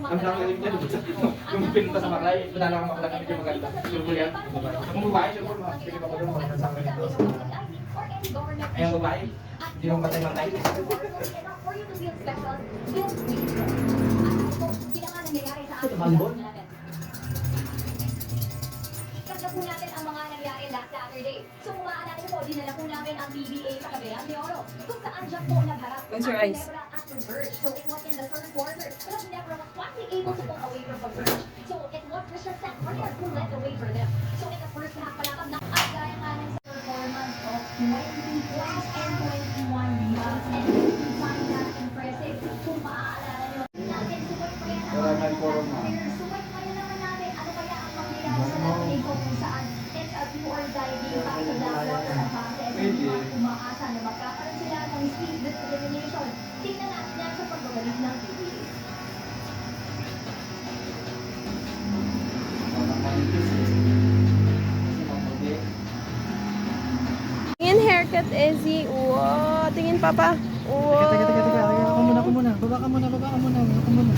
Ang dami rin dyan. Yung pinta sa maklay, pinala ko maklay medyo maganda. Po yan. Kung babae, po mga sige pa ko doon. Mga sa akin ito. Ay, ang babae, hindi mo matay-matay. Malbon? Po natin ang mga nangyari last Saturday. So kung maalala niyo po, dinala po namin ang BBA sa Cagayan de Oro. Kung saan siya po nagharap Close your ang eyes. Ginebra at Converge. So it was in the third quarter. But Ginebra was to pull away from Converge. So it was Mr. Seth Reyes who led the way for them. So in the first half, palakad na at gaya nga ng performance of 20 points and 21 rebounds. And we find that impressive. Kung maaalala niyo, natin sumay pa yan ang mga na. players. Sumay pa yan naman natin. Ano kaya ang mangyayari sa natin kung saan it's a do or die game back to back water advantage. Hindi man umaasa na magkakaroon Tingin haircut, Ezzy. Wow. Tingin, Papa. Wow. Teka, teka, teka, teka. Ako muna, ako muna. Baba ka muna, baba ka muna. Ako muna.